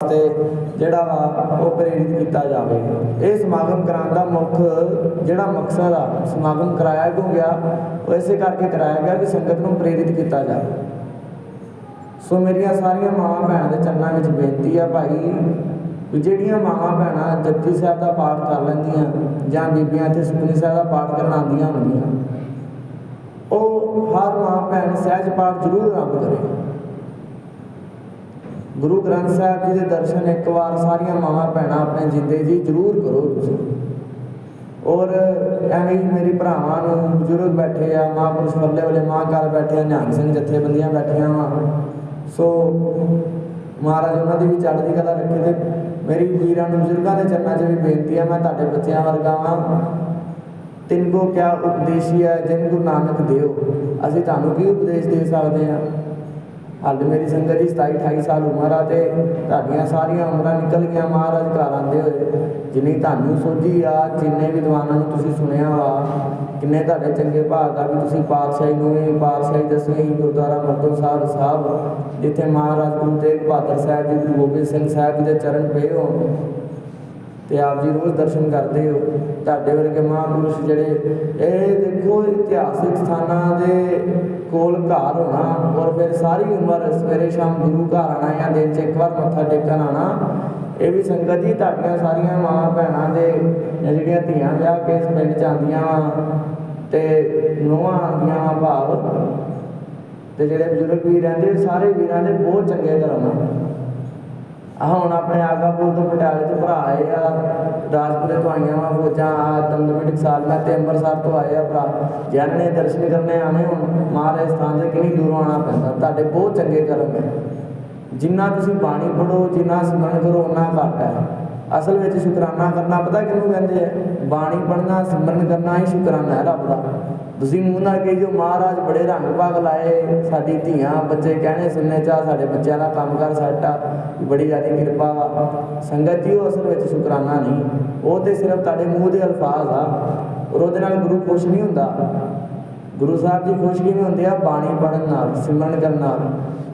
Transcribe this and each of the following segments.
ਤੇ ਜਿਹੜਾ ਵਾ ਉਹ ਪ੍ਰੇਰਿਤ ਕੀਤਾ ਜਾਵੇ। ਇਹ ਸਮਾਗਮ ਕਰਾਉਣ ਦਾ ਮੁੱਖ ਜਿਹੜਾ ਮਕਸਦ ਆ, ਸਮਾਗਮ ਕਰਾਇਆ ਕਿਉਂ ਗਿਆ? ਉਹ ਇਸੇ ਕਰਕੇ ਕਰਾਇਆ ਗਿਆ ਕਿ ਸੰਗਤ ਨੂੰ ਪ੍ਰੇਰਿਤ ਕੀਤਾ ਜਾਵੇ। ਸੋ ਮੇਰੀਆਂ ਸਾਰੀਆਂ ਮਾਵਾਂ ਭੈਣਾਂ ਦੇ ਚਰਨਾਂ ਵਿੱਚ ਬੇਨਤੀ ਆ ਭਾਈ ਵੀ ਜਿਹੜੀਆਂ ਮਾਵਾਂ ਭੈਣਾਂ ਜਪਜੀ ਸਾਹਿਬ ਦਾ ਪਾਠ ਕਰ ਲੈਂਦੀਆਂ ਜਾਂ ਬੀਬੀਆਂ ਇੱਥੇ ਸੁਖਮਨੀ ਸਾਹਿਬ ਦਾ ਪਾਠ ਕਰਨ ਆਉਂਦੀਆਂ ਹੁੰਦੀਆਂ ਉਹ ਹਰ ਮਾਂ ਭੈਣ ਸਹਿਜ ਪਾਠ ਜ਼ਰੂਰ ਆਰੰਭ ਕਰੇ। ਗੁਰੂ ਗ੍ਰੰਥ ਸਾਹਿਬ ਜੀ ਦੇ ਦਰਸ਼ਨ ਇੱਕ ਵਾਰ ਸਾਰੀਆਂ ਮਾਵਾਂ ਭੈਣਾਂ ਆਪਣੇ ਜਿੰਦੇ ਜੀ ਜ਼ਰੂਰ ਕਰੋ ਤੁਸੀਂ। ਔਰ ਐਵੇਂ ਮੇਰੇ ਭਰਾਵਾਂ ਨੂੰ ਬਜ਼ੁਰਗ ਬੈਠੇ ਆ, ਮਹਾਂਪੁਰਸ਼ ਵੱਲੇ ਵਾਲੇ ਮਹਾਂਕਾਲ ਬੈਠੇ ਆ, ਨਿਹੰਗ ਸਿੰਘ ਜਥੇਬੰਦੀਆਂ ਬੈਠੀਆਂ ਵਾ। ਸੋ ਮਹਾਰਾਜ ਉਹਨਾਂ ਦੀ ਵੀ ਚੜ੍ਹਦੀ ਕਲਾ ਰੱਖੇ ਤੇ ਮੇਰੀ ਵੀਰਾਂ ਨੂੰ ਬਜ਼ੁਰਗਾਂ ਦੇ ਚਰਨਾਂ 'ਚ ਵੀ ਬੇਨਤੀ ਆ, ਮੈਂ ਤੁਹਾਡੇ ਬੱਚਿਆਂ ਵਰਗਾ ਵਾਂ। ਤਿੰਨ ਕੋ ਕਿਆ ਉਪਦੇਸ਼ੀ ਹੈ, ਜਿਨ ਗੁਰੂ ਨਾਨਕ ਦਿਓ। ਅਸੀਂ ਤੁਹਾਨੂੰ ਕੀ ਉਪਦੇਸ਼ ਦੇ ਸਕਦੇ ਹਾਂ ਹਾਲੇ ਮੇਰੀ ਸੰਗਤ ਜੀ 27 28 ਸਾਲ ਉਮਰ ਆ ਤੇ ਤੁਹਾਡੀਆਂ ਸਾਰੀਆਂ ਉਮਰਾਂ ਨਿਕਲ ਗਈਆਂ ਮਹਾਰਾਜ, ਘਰ ਆਉਂਦੇ ਹੋਏ। ਜਿੰਨੀ ਤੁਹਾਨੂੰ ਸੋਝੀ ਆ, ਜਿੰਨੇ ਵਿਦਵਾਨਾਂ ਨੂੰ ਤੁਸੀਂ ਸੁਣਿਆ ਵਾ, ਕਿੰਨੇ ਤੁਹਾਡੇ ਚੰਗੇ ਭਾਗ ਆ ਵੀ ਤੁਸੀਂ ਪਾਤਸ਼ਾਹੀ ਨੂੰ ਵੀ ਪਾਤਸ਼ਾਹੀ ਦਸਵੀਂ ਗੁਰਦੁਆਰਾ ਮਰਦੋ ਸਾਹਿਬ ਸਾਹਿਬ, ਜਿੱਥੇ ਮਹਾਰਾਜ ਗੁਰੂ ਤੇਗ ਬਹਾਦਰ ਸਾਹਿਬ ਜੀ, ਗੁਰੂ ਗੋਬਿੰਦ ਸਿੰਘ ਸਾਹਿਬ ਦੇ ਚਰਨ ਪਏ ਹੋਣ। ਤੇ ਆਪ ਜੀ ਰੋਜ਼ ਦਰਸ਼ਨ ਕਰਦੇ ਹੋ। ਤੁਹਾਡੇ ਵਰਗੇ ਮਹਾਂਪੁਰਸ਼ ਜਿਹੜੇ, ਇਹ ਦੇਖੋ ਇਤਿਹਾਸਿਕ ਸਥਾਨਾਂ ਦੇ ਕੋਲ ਘਰ ਹੋਣਾ ਔਰ ਫਿਰ ਸਾਰੀ ਉਮਰ ਸਵੇਰੇ ਸ਼ਾਮ ਗੁਰੂ ਘਰ ਆਣਾ ਜਾਂ ਦਿਨ 'ਚ ਇੱਕ ਵਾਰ ਮੱਥਾ ਟੇਕਣ ਆਣਾ ਇਹ ਵੀ ਸੰਗਤ ਜੀ ਤੁਹਾਡੀਆਂ ਸਾਰੀਆਂ ਮਾਂ ਭੈਣਾਂ ਦੇ ਜਿਹੜੀਆਂ ਧੀਆਂ ਵਿਆਹ ਕੇ ਇਸ ਪਿੰਡ 'ਚ ਆਉਂਦੀਆਂ ਵਾ ਤੇ ਨੂੰਹਾਂ ਆਉਂਦੀਆਂ ਵਾ ਭਾਵ। ਤੇ ਜਿਹੜੇ ਬਜ਼ੁਰਗ ਵੀ ਰਹਿੰਦੇ ਸਾਰੇ ਵੀਰਾਂ ਦੇ ਬਹੁਤ ਚੰਗੇ ਕਰਮ ਆ। ਹੁਣ ਆਪਣੇ ਆਗਾਪੁਰ ਤੋਂ ਪਟਿਆਲੇ ਤੋਂ ਭਰਾ ਆਏ ਆ ਰਾਜਪੁਰੇ ਤੋਂ ਆਈਆਂ ਵਾ ਫੌਜਾਂ, ਆ ਦਮਦਮੀ ਟਕਸਾਲ, ਮੈਂ ਤੇ ਅੰਮ੍ਰਿਤਸਰ ਤੋਂ ਆਏ ਆ ਭਰਾ। ਜਿਹਨਾਂ ਨੇ ਦਰਸ਼ਨ ਕਰਨੇ ਆਣੇ ਹੁਣ, ਮਹਾਰਾਜ ਸਥਾਨ 'ਤੇ ਕਿੰਨੀ ਦੂਰੋਂ ਆਣਾ ਪੈਂਦਾ। ਤੁਹਾਡੇ ਬਹੁਤ ਚੰਗੇ ਕਰਮ ਹੈ ਜਿੰਨਾ ਤੁਸੀਂ ਬਾਣੀ ਪੜੋ ਜਿੰਨਾ ਸਿਮਰਨ ਕਰੋ ਉਹਨਾਂ ਘੱਟ ਹੈ। ਅਸਲ ਵਿੱਚ ਸ਼ੁਕਰਾਨਾ ਕਰਨਾ ਪਤਾ ਕਿਹਨੂੰ ਕਹਿੰਦੇ ਆ? ਬਾਣੀ ਪੜਨਾ ਸਿਮਰਨ ਕਰਨਾ ਹੀ ਸ਼ੁਕਰਾਨਾ ਹੈ ਰੱਬ ਦਾ। ਤੁਸੀਂ ਮੂੰਹ ਨਾ ਕਹੀ ਜੋ ਮਹਾਰਾਜ ਬੜੇ ਰੰਗ ਭਾਗ ਲਾਏ, ਸਾਡੀ ਧੀਆਂ, ਬੱਚੇ ਕਹਿਣੇ ਸੁਣਨੇ ਚਾ ਸਾਡੇ ਬੱਚਿਆਂ ਦਾ ਕੰਮ ਕਰ ਸੈੱਟ ਆ, ਬੜੀ ਜ਼ਿਆਦਾ ਕਿਰਪਾ ਵਾ। ਸੰਗਤ ਜੀ ਉਹ ਅਸਲ ਵਿੱਚ ਸ਼ੁਕਰਾਨਾ ਨਹੀਂ। ਉਹ ਤੇ ਸਿਰਫ ਤੁਹਾਡੇ ਮੂੰਹ ਦੇ ਅਲਫਾਜ਼ ਆ, ਔਰ ਉਹਦੇ ਨਾਲ ਗੁਰੂ ਖੁਸ਼ ਨਹੀਂ ਹੁੰਦਾ। ਗੁਰੂ ਸਾਹਿਬ ਜੀ ਖੁਸ਼ ਕਿਵੇਂ ਹੁੰਦੇ ਆ? ਬਾਣੀ ਪੜਨ ਨਾਲ, ਸਿਮਰਨ ਕਰਨ ਨਾਲ।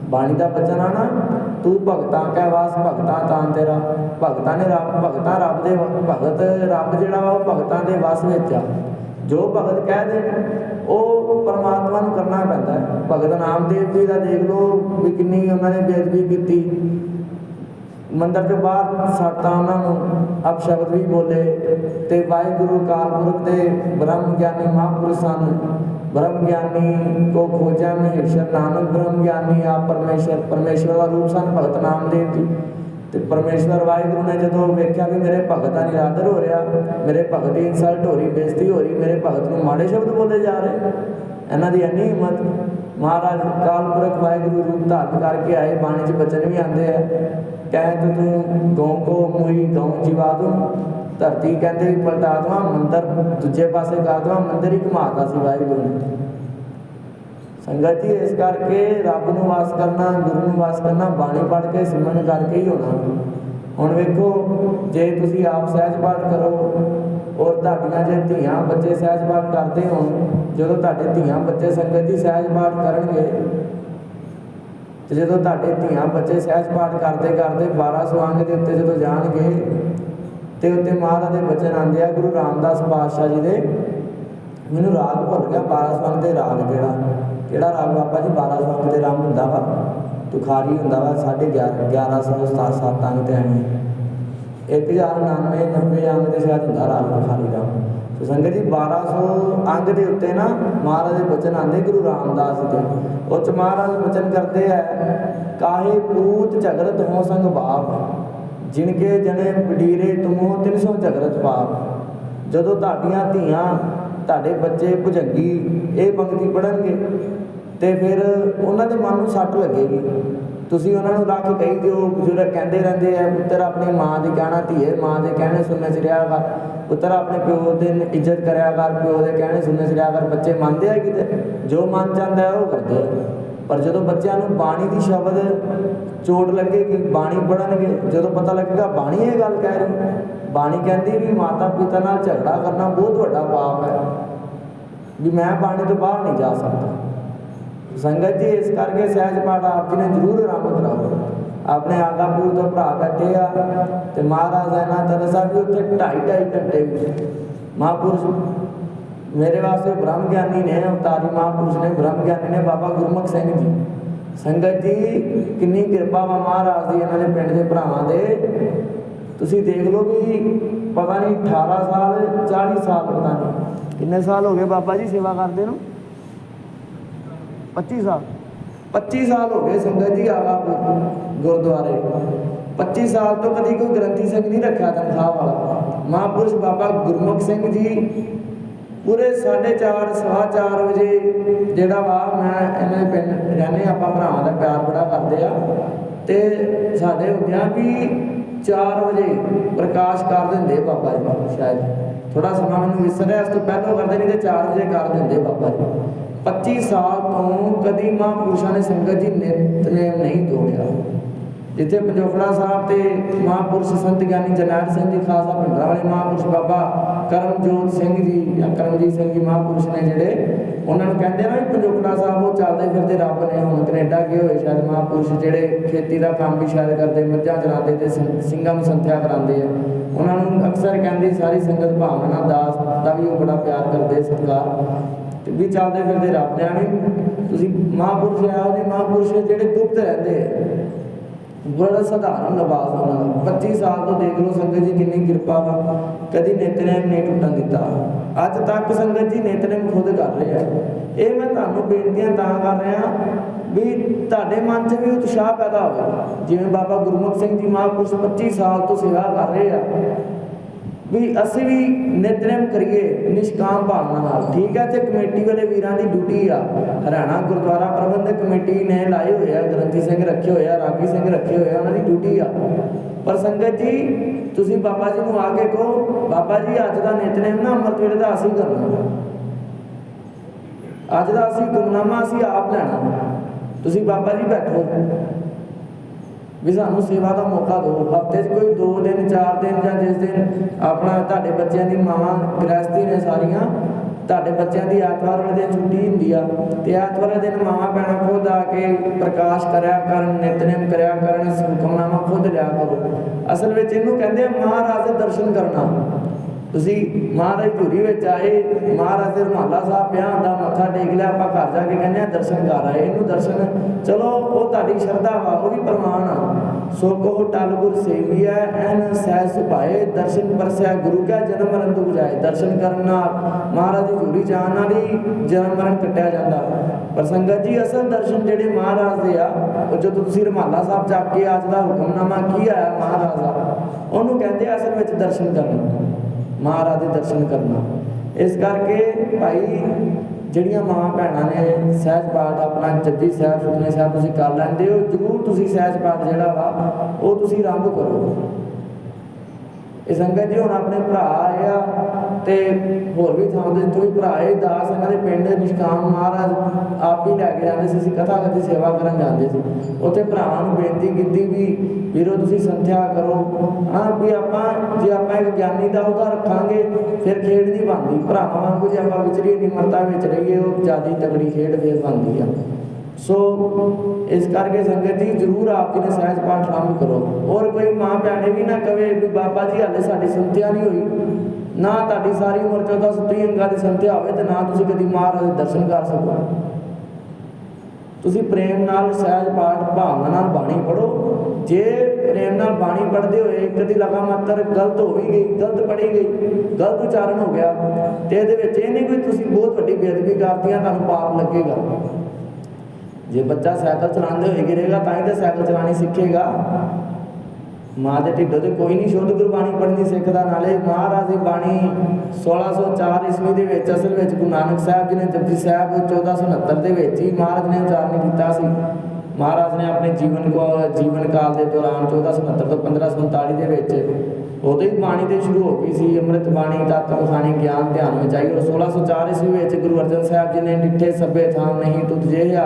ਬਾਣੀ ਦਾ ਬਚਨ ਆ ਨਾ, ਤੂੰ ਭਗਤਾਂ ਕੈ ਵਾਸ, ਭਗਤਾਂ ਤਾਂ ਤੇਰਾ। ਭਗਤਾਂ ਨੇ ਰੱਬ, ਭਗਤਾਂ ਰੱਬ ਦੇ ਭਗਤ ਰੱਬ ਜਿਹੜਾ ਵਾ, ਉਹ ਭਗਤਾਂ ਦੇ ਵਸ ਵਿੱਚ ਆ। ਜੋ ਭਗਤ ਕਹਿ ਦੇਣ ਉਹ ਪਰਮਾਤਮਾ ਨੂੰ ਕਰਨਾ ਪੈਂਦਾ ਹੈ। ਭਗਤ ਨਾਮਦੇਵ ਜੀ ਦਾ ਦੇਖ ਲਓ ਵੀ ਕਿੰਨੀ ਉਹਨਾਂ ਨੇ ਬੇਅਦਬੀ ਕੀਤੀ। ਮੰਦਰ ਤੋਂ ਬਾਹਰ ਸਾਤਾ ਉਹਨਾਂ ਨੂੰ, ਅਪਸ਼ਬਦ ਵੀ ਬੋਲੇ ਤੇ ਵਾਹਿਗੁਰੂ ਕਾਲ ਪੁਰਖ ਦੇ ਬ੍ਰਹਮ ਗਿਆਨੀ ਮਹਾਂਪੁਰਸ਼ ਸਨ ਬ੍ਰਹਮ ਗਿਆਨੀ ਕੋ ਖੋਜਾ ਮਹੇਸ਼ਰ ਨਾਨਕ ਬ੍ਰਹਮ ਗਿਆਨੀ ਆ ਪਰਮੇਸ਼ਰ ਪਰਮੇਸ਼ਰ ਦਾ ਰੂਪ ਸਨ ਭਗਤ ਨਾਮਦੇਵ ਜੀ। ਤੇ ਪਰਮੇਸ਼ਵਰ ਵਾਹਿਗੁਰੂ ਨੇ ਜਦੋਂ ਵੇਖਿਆ ਵੀ ਮੇਰੇ ਭਗਤ ਦਾ ਨਿਰਾਦਰ ਹੋ ਰਿਹਾ, ਮੇਰੇ ਭਗਤ ਦੀ ਇਨਸਲਟ ਹੋ ਰਹੀ, ਬੇਇੱਜ਼ਤੀ ਹੋ ਰਹੀ, ਮੇਰੇ ਭਗਤ ਨੂੰ ਮਾੜੇ ਸ਼ਬਦ ਬੋਲੇ ਜਾ ਰਹੇ, ਇਹਨਾਂ ਦੀ ਇੰਨੀ ਹਿੰਮਤ, ਮਹਾਰਾਜ ਕਾਲ ਪੁਰਖ ਵਾਹਿਗੁਰੂ ਰੂਪ ਧਾਰਨ ਕਰਕੇ ਆਏ, ਬਾਣੀ 'ਚ ਬਚਨ ਵੀ ਆਉਂਦੇ ਆ, ਕਹਿ ਤੂੰ ਤੂੰ ਗਉ ਕੋ ਮੋਈ ਗਉ ਜੀਵਾ ਦੂੰ ਧਰਤੀ ਕਹਿੰਦੇ ਪਲਟਾ ਦਵਾ, ਮੰਦਰ ਦੂਜੇ ਪਾਸੇ ਕਰ ਦਵਾਂ, ਮੰਦਰ ਹੀ ਘੁਮਾਤਾ ਸੀ ਵਾਹਿਗੁਰੂ ਨੇ। ਸੰਗਤ ਜੀ ਇਸ ਕਰਕੇ ਰੱਬ ਨੂੰ ਵਾਸ ਕਰਨਾ, ਗੁਰੂ ਨੂੰ ਵਾਸ ਕਰਨਾ, ਬਾਣੀ ਪੜ੍ਹ ਕੇ, ਸਿਮਰਨ ਕਰਕੇ ਹੀ ਹੋਣਾ। ਹੁਣ ਵੇਖੋ, ਜੇ ਤੁਸੀਂ ਆਪ ਸਹਿਜ ਪਾਠ ਕਰੋ, ਔਰ ਤੁਹਾਡੀਆਂ ਜੇ ਧੀਆਂ ਬੱਚੇ ਸਹਿਜ ਪਾਠ ਕਰਦੇ ਹੋਣ, ਜਦੋਂ ਤੁਹਾਡੇ ਧੀਆਂ ਬੱਚੇ ਸੰਗਤ ਜੀ ਸਹਿਜ ਪਾਠ ਕਰਨਗੇ, ਤੇ ਜਦੋਂ ਤੁਹਾਡੇ ਧੀਆਂ ਬੱਚੇ ਸਹਿਜ ਪਾਠ ਕਰਦੇ ਕਰਦੇ 1200 ਅੰਗ ਦੇ ਉੱਤੇ ਜਦੋਂ ਜਾਣਗੇ, ਤੇ ਉੱਤੇ ਮਹਾਰਾਜ ਦੇ ਬਚਨ ਆਉਂਦੇ ਆ, ਗੁਰੂ ਰਾਮਦਾਸ ਪਾਤਸ਼ਾਹ ਜੀ ਦੇ। ਮੈਨੂੰ ਰਾਗ ਭੁੱਲ ਗਿਆ 1200 ਅੰਗ ਦੇ ਰਾਗ ਜਿਹੜਾ। ਕਿਹੜਾ ਰਾਗ ਬਾਬਾ ਜੀ 1200 ਅੰਗ ਦੇ ਰਾਮ ਹੁੰਦਾ ਵਾ, ਤੁਖਾਰੀ ਹੁੰਦਾ ਵਾ 11.5 1177 ਅੰਗ ਤੇ ਆਣੀ 1099 90 ਅੰਗ 'ਤੇ ਸ਼ਾਇਦ ਹੁੰਦਾ ਰਾਗ ਤੁਖਾਰੀ ਦਾ। ਸੋ ਸੰਗਤ ਜੀ 1200 ਅੰਗ ਦੇ ਉੱਤੇ ਨਾ ਮਹਾਰਾਜ ਦੇ ਬਚਨ ਆਉਂਦੇ, ਗੁਰੂ ਰਾਮਦਾਸ ਦੇ। ਉਹ ਚ ਮਹਾਰਾਜ ਬਚਨ ਕਰਦੇ ਆ, ਕਾਹੇ ਪੂਤ ਝਗੜਤ ਹੋ ਸੰਗ ਬਾਪ, ਜਿਨਕੇ ਜਣੇ ਪਡੀਰੇ ਤੁਮੋ 300 ਝਗੜਤ ਪਾਪ। ਜਦੋਂ ਤੁਹਾਡੀਆਂ ਧੀਆਂ ਤੁਹਾਡੇ ਬੱਚੇ ਭੁਜੰਗੀ, ਇਹ ਪੰਕਤੀ ਪੜਨਗੇ ਤੇ ਫਿਰ ਉਹਨਾਂ ਦੇ ਮਨ ਨੂੰ ਸੱਟ ਲੱਗੇਗੀ। ਤੁਸੀਂ ਉਹਨਾਂ ਨੂੰ ਰੱਖ ਕਹੀ ਦਿਓ, ਬਜ਼ੁਰਗ ਕਹਿੰਦੇ ਰਹਿੰਦੇ ਆ, ਪੁੱਤਰ ਆਪਣੀ ਮਾਂ ਦੀ ਕਹਿਣਾ ਧੀਏ, ਮਾਂ ਦੇ ਕਹਿਣੇ ਸੁਣਨੇ ਚ ਰਿਹਾ ਕਰ। ਪੁੱਤਰ ਆਪਣੇ ਪਿਓ ਦੇ ਇੱਜ਼ਤ ਕਰਿਆ ਕਰ, ਪਿਓ ਦੇ ਕਹਿਣੇ ਸੁਣਨੇ ਚ ਰਿਹਾ ਕਰ। ਬੱਚੇ ਮੰਨਦੇ ਆ ਕਿਤੇ? ਜੋ ਮਨ ਚਾਹੁੰਦਾ ਉਹ ਕਰਦੇ ਆ। ਪਰ ਜਦੋਂ ਬੱਚਿਆਂ ਨੂੰ ਬਾਣੀ ਦੀ ਸ਼ਬਦ ਚੋਟ ਲੱਗੇਗੀ ਬਾਣੀ ਪੜਨਗੇ ਜਦੋਂ ਪਤਾ ਲੱਗੇਗਾ ਬਾਣੀ ਇਹ ਗੱਲ ਕਹਿ ਰਹੀ ਬਾਣੀ ਕਹਿੰਦੀ ਵੀ ਮਾਤਾ ਪਿਤਾ ਨਾਲ ਝਗੜਾ ਕਰਨਾ ਬਹੁਤ ਵੱਡਾ ਪਾਪ ਹੈ। ਵੀ ਮੈਂ ਬਾਣੀ ਤੋਂ ਬਾਹਰ ਨਹੀਂ ਜਾ ਸਕਦਾ। ਸੰਗਤ ਜੀ, ਇਸ ਕਰਕੇ ਸਹਿਜ ਪਾਠ ਆਪ ਜੀ ਨੇ ਜ਼ਰੂਰ ਆਰੰਭ ਕਰਾਓ। ਆਪਣੇ ਆਗਾਪੁਰ ਤੋਂ ਭਰਾ ਬੈਠੇ ਆ ਤੇ ਮਹਾਰਾਜ ਦਾ ਨਾ ਤਰਸਾ ਵੀ ਉੱਥੇ ਢਾਈ ਢਾਈ ਘੰਟੇ ਮਹਾਂਪੁਰਸ਼ ਮੇਰੇ ਵਾਸਤੇ ਬ੍ਰਹਮ ਗਿਆਨੀ ਨੇ ਅਵਤਾਰੀ ਮਹਾਂਪੁਰਸ਼ ਨੇ, ਬ੍ਰਹਮ ਗਿਆਨੀ ਨੇ, ਬਾਬਾ ਗੁਰਮੁਖ ਸਿੰਘ ਜੀ। ਸੰਗਤ ਜੀ, ਕਿੰਨੀ ਕਿਰਪਾ ਵਾ ਮਹਾਰਾਜ ਦੀ ਇਹਨਾਂ ਦੇ ਪਿੰਡ ਦੇ ਭਰਾਵਾਂ ਦੇ। ਤੁਸੀਂ ਦੇਖ ਲਓ ਵੀ ਪਤਾ ਨਹੀਂ 18 ਸਾਲ 40 ਸਾਲ, ਪਤਾ ਨਹੀਂ। ਕਿੰਨੇ ਸਾਲ ਹੋ ਗਏ ਬਾਬਾ ਜੀ ਸੇਵਾ ਕਰਦੇ ਨੂੰ? 25 ਸਾਲ। 25 ਸਾਲ ਹੋ ਗਏ ਸੰਗਤ ਜੀ ਆਗਾ ਗੁਰਦੁਆਰੇ। 25 ਸਾਲ ਤੋਂ ਕਦੀ ਕੋਈ ਗ੍ਰੰਥੀ ਸਿੰਘ ਨਹੀਂ ਰੱਖਿਆ ਤਨਖਾਹ ਵਾਲਾ। ਮਹਾਂਪੁਰਸ਼ ਬਾਬਾ ਗੁਰਮੁਖ ਸਿੰਘ ਜੀ ਪੂਰੇ 4:30 ਸਵਾ ਚਾਰ ਵਜੇ ਜਿਹੜਾ ਵਾ, ਮੈਂ ਇਹਨਾਂ ਦੇ ਪਿੰਡ ਰਹਿੰਦੇ ਆਪਾਂ ਭਰਾਵਾਂ ਦਾ ਪਿਆਰ ਬੜਾ ਕਰਦੇ ਆ ਤੇ ਸਾਡੇ ਹੁੰਦਿਆਂ ਵੀ 4 ਵਜੇ ਪ੍ਰਕਾਸ਼ ਕਰ ਦਿੰਦੇ ਬਾਬਾ ਜੀ, ਸ਼ਾਇਦ। ਥੋੜਾ ਸਮਾਂ ਮੈਨੂੰ ਵਿਸਰਿਆ ਇਸ ਤੋਂ ਪਹਿਲਾਂ ਕਰਦੇ ਨਹੀਂ ਤੇ 4 ਵਜੇ ਕਰ ਦਿੰਦੇ ਬਾਬਾ ਜੀ। 25 ਸਾਲ ਤੋਂ ਕਦੀ ਮਹਾਂਪੁਰਸ਼ਾਂ ਨੇ ਸੰਗਤ ਜੀ ਨਿਤਨੇਮ ਨਹੀਂ ਤੋੜਿਆ। ਜਿੱਥੇ ਪੰਜੋਖੜਾ ਸਾਹਿਬ ਤੇ ਮਹਾਂਪੁਰਸ਼ ਸੰਤ ਗਿਆਨੀ ਜਰਨੈਲ ਸਿੰਘ ਜੀ, ਖਾਲਸਾ ਭਿੰਡਰਾਂ ਵਾਲੇ ਮਹਾਂਪੁਰਸ਼ ਬਾਬਾ ਕਰਮਜੋਤ ਸਿੰਘ ਜੀ ਜਾਂ ਕਰਮਜੀਤ ਸਿੰਘ ਜੀ ਮਹਾਂਪੁਰਸ਼ ਨੇ ਜਿਹੜੇ ਉਹਨਾਂ ਨੂੰ ਕਹਿੰਦੇ ਨਾ ਵੀ ਪੰਜੋਖੜਾ ਸਾਹਿਬ, ਉਹ ਚੱਲਦੇ ਫਿਰਦੇ ਰੱਬ ਨੇ ਹੁਣ ਕੈਨੇਡਾ ਗਏ ਹੋਏ ਸ਼ਾਇਦ ਮਹਾਂਪੁਰਸ਼ ਜਿਹੜੇ ਖੇਤੀ ਦਾ ਕੰਮ ਵੀ ਸ਼ਾਇਦ ਕਰਦੇ, ਮੱਝਾਂ ਚਰਾਉਂਦੇ ਤੇ ਸਿੰਘਾਂ ਨੂੰ ਸੰਥਿਆ ਕਰਾਉਂਦੇ ਆ। ਉਹਨਾਂ ਨੂੰ ਅਕਸਰ ਕਹਿੰਦੇ ਸਾਰੀ ਸੰਗਤ ਭਾਵਨਾ ਦਾਸ ਦਾ ਵੀ ਉਹ ਬੜਾ ਪਿਆਰ ਕਰਦੇ ਸਰਕਾਰ ਤੇ ਵੀ ਚੱਲਦੇ ਫਿਰਦੇ ਰੱਬ ਨੇ ਆਣੀ ਤੁਸੀਂ ਮਹਾਂਪੁਰਸ਼ ਆ ਉਹਦੇ ਮਹਾਂਪੁਰਸ਼ ਜਿਹੜੇ ਗੁਪਤ ਰਹਿੰਦੇ ਆ। ਬੜਾ ਸਧਾਰਨ ਲਿਬਾਸ ਉਹਨਾਂ ਦਾ 25 ਸਾਲ ਤੋਂ ਦੇਖ ਲਓ ਸੰਗਤ ਜੀ ਕਿੰਨੀ ਕਿਰਪਾ ਵਾ। ਕਦੀ ਨੇਤਨੇਮ ਨਹੀਂ ਟੁੱਟਣ ਦਿੱਤਾ। ਅੱਜ ਤੱਕ ਸੰਗਤ ਜੀ ਨੇਤਨੇਮ ਖੁਦ ਕਰ ਰਹੇ ਆ ਇਹ ਮੈਂ ਤੁਹਾਨੂੰ ਬੇਨਤੀਆਂ ਤਾਂ ਕਰ ਰਿਹਾ ਵੀ ਤੁਹਾਡੇ ਮਨ 'ਚ ਵੀ ਉਤਸ਼ਾਹ ਪੈਦਾ ਹੋਵੇ। ਜਿਵੇਂ ਬਾਬਾ ਗੁਰਮੁਖ ਸਿੰਘ ਜੀ ਮਹਾਂਪੁਰਸ਼ 25 ਸਾਲ ਤੋਂ ਸੇਵਾ ਕਰ ਰਹੇ ਆ। ਵੀ ਅਸੀਂ ਵੀ ਨਿਤਨੇਮ ਕਰੀਏ ਨਿਸ਼ਕਾਮ ਭਾਵਨਾ ਨਾਲ। ਠੀਕ ਹੈ ਤੇ ਕਮੇਟੀ ਵਾਲੇ ਵੀਰਾਂ ਦੀ ਡਿਊਟੀ ਆ। ਹਰਿਆਣਾ ਗੁਰਦੁਆਰਾ ਪ੍ਰਬੰਧਕ ਕਮੇਟੀ ਨੇ ਲਾਏ ਹੋਏ ਆ, ਗ੍ਰੰਥੀ ਸਿੰਘ ਰੱਖੇ ਹੋਏ ਆ, ਰਾਗੀ ਸਿੰਘ ਰੱਖੇ ਹੋਏ ਆ, ਉਹਨਾਂ ਦੀ ਡਿਊਟੀ ਆ। ਪਰ ਸੰਗਤ ਜੀ, ਤੁਸੀਂ ਬਾਬਾ ਜੀ ਨੂੰ ਆ ਕੇ ਕਹੋ, ਬਾਬਾ ਜੀ, ਅੱਜ ਦਾ ਨਿਤਨੇਮ ਨਾ ਅੰਮ੍ਰਿਤ ਵੇਲੇ ਦਾ ਅਸੀਂ ਕਰਨਾ। ਅੱਜ ਦਾ ਅਸੀਂ ਗੁਰਨਾਮਾ ਅਸੀਂ ਆਪ ਲੈਣਾ। ਤੁਸੀਂ ਬਾਬਾ ਜੀ ਬੈਠੋ। ਵੀ ਸਾਨੂੰ ਸੇਵਾ ਦਾ ਮੌਕਾ ਦਿਓ। ਹਫ਼ਤੇ 'ਚ ਕੋਈ 2 ਦਿਨ 4 ਦਿਨ ਜਾਂ ਜਿਸ ਦਿਨ ਆਪਣਾ ਤੁਹਾਡੇ ਬੱਚਿਆਂ ਦੀ ਮਾਵਾਂ ਗ੍ਰਸਤੀ ਨੇ ਸਾਰੀਆਂ, ਤੁਹਾਡੇ ਬੱਚਿਆਂ ਦੀ ਐਤਵਾਰ ਵਾਲੇ ਦਿਨ ਛੁੱਟੀ ਹੁੰਦੀ ਆ ਤੇ ਐਤਵਾਰ ਵਾਲੇ ਦਿਨ ਮਾਵਾਂ ਭੈਣਾਂ ਖੁਦ ਆ ਕੇ ਪ੍ਰਕਾਸ਼ ਕਰਿਆ ਕਰਨ, ਨਿਤਨੇਮ ਕਰਿਆ ਕਰਨ ਹੁਕਮਨਾਮਾ ਖੁਦ ਲਿਆ ਕਰੋ। ਅਸਲ ਵਿੱਚ ਇਹਨੂੰ ਕਹਿੰਦੇ ਆ ਮਹਾਰਾਜ ਦੇ ਦਰਸ਼ਨ ਕਰਨਾ। ਤੁਸੀਂ ਮਹਾਰਾਜ ਧੂਰੀ ਵਿੱਚ ਆਏ, ਮਹਾਰਾਜ ਦੇ ਰਮਾਲਾ ਸਾਹਿਬ ਪਿਆ ਦਾ ਮੱਥਾ ਟੇਕ ਲਿਆ, ਆਪਾਂ ਘਰ ਜਾ ਕੇ ਕਹਿੰਦੇ ਆ ਦਰਸ਼ਨ ਕਰ ਆਏ, ਇਹਨੂੰ ਦਰਸ਼ਨ, ਚਲੋ ਉਹ ਤੁਹਾਡੀ ਸ਼ਰਧਾ ਵਾ, ਉਹ ਵੀ ਪ੍ਰਮਾਣ ਆ। ਸੋ ਕੋ ਟਲ ਗੁਰ ਸੇਵੀਐ, ਐਨ ਸਹਿ ਸੁਭਾਏ, ਦਰਸ਼ਨ ਪਰਸਿਆ ਗੁਰੂ ਕਾ ਜਨਮ ਮਰਨ ਦੁਖ ਜਾਏ। ਦਰਸ਼ਨ ਕਰਨ ਨਾਲ ਮਹਾਰਾਜ ਦੀ ਧੂਰੀ ਜਾਣ ਨਾਲ ਹੀ ਜਨਮ ਮਰਨ ਕੱਟਿਆ ਜਾਂਦਾ। ਪਰ ਸੰਗਤ ਜੀ, ਅਸਲ ਦਰਸ਼ਨ ਜਿਹੜੇ ਮਹਾਰਾਜ ਦੇ ਆ, ਉਹ ਜਦੋਂ ਤੁਸੀਂ ਰਮਾਲਾ ਸਾਹਿਬ ਜਾ ਕੇ ਅੱਜ ਦਾ ਹੁਕਮਨਾਮਾ ਕੀ ਆਇਆ ਮਹਾਰਾਜ ਦਾ, ਉਹਨੂੰ ਕਹਿੰਦੇ ਅਸਲ ਵਿੱਚ ਦਰਸ਼ਨ ਕਰਨਾ। ਮਹਾਰਾਜ ਦੇ ਦਰਸ਼ਨ ਕਰਨਾ। ਇਸ ਕਰਕੇ ਭਾਈ ਜਿਹੜੀਆਂ ਮਾਂ ਭੈਣਾਂ ਨੇ ਸਹਿਜ ਪਾਠ ਆਪਣਾ ਜਪਜੀ ਸਾਹਿਬ ਸੁਖਨੇ ਸਾਹਿਬ ਤੁਸੀਂ ਕਰ ਲੈਂਦੇ ਹੋ, ਜਰੂਰ ਤੁਸੀਂ ਸਹਿਜ ਪਾਠ ਜਿਹੜਾ ਵਾ, ਉਹ ਤੁਸੀਂ ਆਰੰਭ ਕਰੋ। ਇਹ ਸੰਗਤ ਜੀ ਹੁਣ ਆਪਣੇ ਭਰਾ ਆਏ ਆ ਤੇ ਹੋਰ ਵੀ ਥਾਂ ਦੇ ਤੋਂ ਵੀ ਭਰਾ ਇਹ ਦਾਸ ਇਹਨਾਂ ਦੇ ਪਿੰਡ ਨਿਸ਼ਕਾਮ ਮਹਾਰਾਜ ਆਪ ਹੀ ਲੈ ਕੇ ਜਾਂਦੇ ਸੀ, ਅਸੀਂ ਕਥਾ ਕਥੀ ਸੇਵਾ ਕਰਨ ਜਾਂਦੇ ਸੀ। ਉੱਥੇ ਭਰਾਵਾਂ ਨੂੰ ਬੇਨਤੀ ਕੀਤੀ ਵੀ ਵੀਰੋ ਤੁਸੀਂ ਸੰਥਿਆ ਕਰੋ ਹਾਂ ਵੀ ਆਪਾਂ, ਜੇ ਆਪਾਂ ਇੱਕ ਗਿਆਨੀ ਦਾ ਉਹਦਾ ਰੱਖਾਂਗੇ, ਫਿਰ ਖੇਡ ਨਹੀਂ ਬਣਦੀ। ਭਰਾਵਾਂ ਵਾਂਗੂ ਜੇ ਆਪਾਂ ਵਿਚਰੀ ਨਿਮਰਤਾ ਵਿੱਚ ਰਹੀਏ, ਉਹ ਜਿਆਦੀ ਤਕੜੀ ਖੇਡ ਫੇਰ ਬਣਦੀ ਆ। ਸੋ ਇਸ ਕਰਕੇ ਸੰਗਤ ਜੀ ਜਰੂਰ ਆਪ ਜੀ ਨੇ ਸਹਿਜ ਪਾਠ ਆਰੰਭ ਕਰੋ। ਔਰ ਕੋਈ ਮਾਂ ਭੈਣੇ ਵੀ ਨਾ ਕਵੇ ਵੀ ਬਾਬਾ ਜੀ, ਹਾਲੇ ਸਾਡੀ ਸੰਤਿਆ ਨਹੀਂ ਹੋਈ। ਨਾ ਤੁਹਾਡੀ ਸਾਰੀ ਉਮਰ 14 ਸੁੱਤੀ ਅੰਗਾਂ ਦੀ ਸੰਤਿਆ ਹੋਵੇ ਤੇ ਨਾ ਤੁਸੀਂ ਕਦੀ ਮਹਾਰਾਜ ਦੇ ਦਰਸ਼ਨ ਕਰ ਸਕੋ। ਤੁਸੀਂ ਪ੍ਰੇਮ ਨਾਲ ਸਹਿਜ ਪਾਠ ਭਾਵਨਾ ਨਾਲ ਬਾਣੀ ਪੜੋ ਜੇ ਪ੍ਰੇਮ ਨਾਲ ਬਾਣੀ ਪੜ੍ਹਦੇ ਹੋਏ ਕਦੀ ਦੀ ਗਲਤ ਹੋ ਵੀ ਗਈ, ਗਲਤ ਪੜ੍ਹੀ ਗਈ, ਗਲਤ ਉਚਾਰਨ ਹੋ ਗਿਆ, ਤੇ ਇਹਦੇ ਵਿੱਚ ਇਹ ਨਹੀਂ ਕੋਈ ਤੁਸੀਂ ਬਹੁਤ ਵੱਡੀ ਬੇਅਦਬੀ ਕਰਤੀਆਂ, ਤੁਹਾਨੂੰ ਪਾਪ ਲੱਗੇਗਾ। ਜੇ ਬੱਚਾ ਸਾਈਕਲ ਚਲਾਉਂਦੇ ਹੋਏ ਗਿਰੇਗਾ ਤਾਂ ਹੀ ਤਾਂ ਸਾਈਕਲ ਚਲਾਣੀ ਸਿੱਖੇਗਾ। ਮਾਂ ਦੇ ਢਿੱਡੋਂ ਤੇ ਕੋਈ ਨਹੀਂ ਸ਼ੁੱਧ ਗੁਰਬਾਣੀ ਪੜ੍ਹਨੀ ਸਿੱਖਦਾ। ਨਾਲੇ ਮਹਾਰਾਜ ਦੀ ਬਾਣੀ 1604 ਈਸਵੀ ਦੇ ਵਿੱਚ, ਅਸਲ ਵਿੱਚ ਗੁਰੂ ਨਾਨਕ ਸਾਹਿਬ ਜੀ ਨੇ ਜਪਜੀ ਸਾਹਿਬ 1469 ਦੇ ਵਿੱਚ ਹੀ ਮਹਾਰਾਜ ਨੇ ਉਚਾਰਨ ਕੀਤਾ ਸੀ। ਮਹਾਰਾਜ ਨੇ ਆਪਣੇ ਜੀਵਨ ਕੋ, ਜੀਵਨ ਕਾਲ ਦੇ ਦੌਰਾਨ 1469 ਤੋਂ 1547 ਦੇ ਵਿੱਚ ਉਦੋਂ ਹੀ ਬਾਣੀ ਤੇ ਸ਼ੁਰੂ ਹੋ ਗਈ ਸੀ, ਅੰਮ੍ਰਿਤ ਬਾਣੀ, ਤਤ ਬਖਾਣੀ ਗਿਆਨ, ਧਿਆਨ ਵਿੱਚ ਆਈ ਔਰ 1604 ਈਸਵੀ ਵਿੱਚ ਗੁਰੂ ਅਰਜਨ ਸਾਹਿਬ ਜੀ ਨੇ ਡਿੱਠੇ ਸਭੇ ਥਾਂ ਨਹੀਂ ਤੁਧ ਜਿਹਾ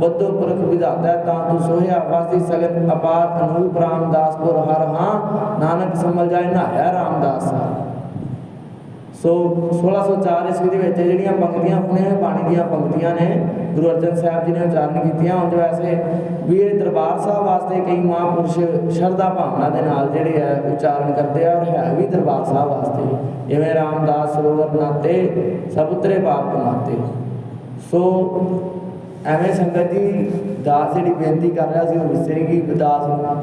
ਬੱਧੋ ਪੁਰਖ ਵਿਧਾਤਾ ਤਾਂ ਤੂੰ ਸੋਹਿਆ, ਵਾਸੀ ਸਗਤ ਅਪਾਰ ਅਨੂਪ ਰਾਮਦਾਸਪੁਰ ਹਰ ਹਾਂ, ਨਾਨਕ ਸਮਲ ਜਾਏ ਨਾਇਆ ਰਾਮਦਾਸ। ਸੋ 1604 ਈਸਵੀ ਦੇ ਵਿੱਚ ਜਿਹੜੀਆਂ ਪੰਕਤੀਆਂ ਪੁਣੇ ਬਾਣੀ ਦੀਆਂ ਪੰਕਤੀਆਂ ਨੇ, ਗੁਰੂ ਅਰਜਨ ਸਾਹਿਬ ਜੀ ਨੇ ਉਚਾਰਨ ਕੀਤੀਆਂ ਉਂਝ ਵੈਸੇ ਵੀ ਇਹ ਦਰਬਾਰ ਸਾਹਿਬ ਵਾਸਤੇ ਕਈ ਮਹਾਂਪੁਰਸ਼ ਸ਼ਰਧਾ ਭਾਵਨਾ ਦੇ ਨਾਲ ਜਿਹੜੇ ਆ ਉਚਾਰਨ ਕਰਦੇ ਆ, ਔਰ ਹੈ ਵੀ ਦਰਬਾਰ ਸਾਹਿਬ ਵਾਸਤੇ, ਜਿਵੇਂ ਰਾਮਦਾਸ, ਸਰੋਵਰ ਨਾਤੇ ਸਭ ਉਤਰੇ ਬਾਪ ਕਮਾਤੇ ਸੋ ਐਵੇਂ ਸੰਗਤ ਜੀ ਦਾਸ ਜਿਹੜੀ ਬੇਨਤੀ ਕਰ ਰਿਹਾ ਸੀ, ਉਹ ਵਿਸਰੀ ਗਈ ਦਾਸ ਨੂੰ।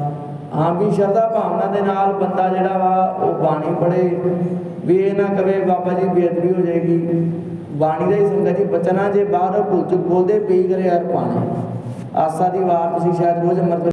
ਹਾਂ ਵੀ ਸ਼ਰਧਾ ਭਾਵਨਾ ਦੇ ਨਾਲ ਬੰਦਾ ਜਿਹੜਾ ਵਾ, ਉਹ ਬਾਣੀ ਪੜ੍ਹੇ ਵੀ ਇਹ ਨਾ ਕਵੇ, ਬਾਬਾ ਜੀ ਬੇਅਦਬੀ ਹੋ ਜਾਏਗੀ। ਬਾਣੀ ਦਾ ਹੀ ਸੰਗਤ ਜੀ, ਬਚਨਾ ਜੇ ਬਾਹਰ ਭੁੱਲ ਚੁੱਕ ਬੋਲਦੇ, ਪੀ ਕਰੇ ਯਾਰ ਪਾਣੀ। ਆਸਾ ਦੀ ਵਾਰ ਤੁਸੀਂ ਸ਼ਾਇਦ ਰੋਜ਼ ਅੰਮ੍ਰਿਤ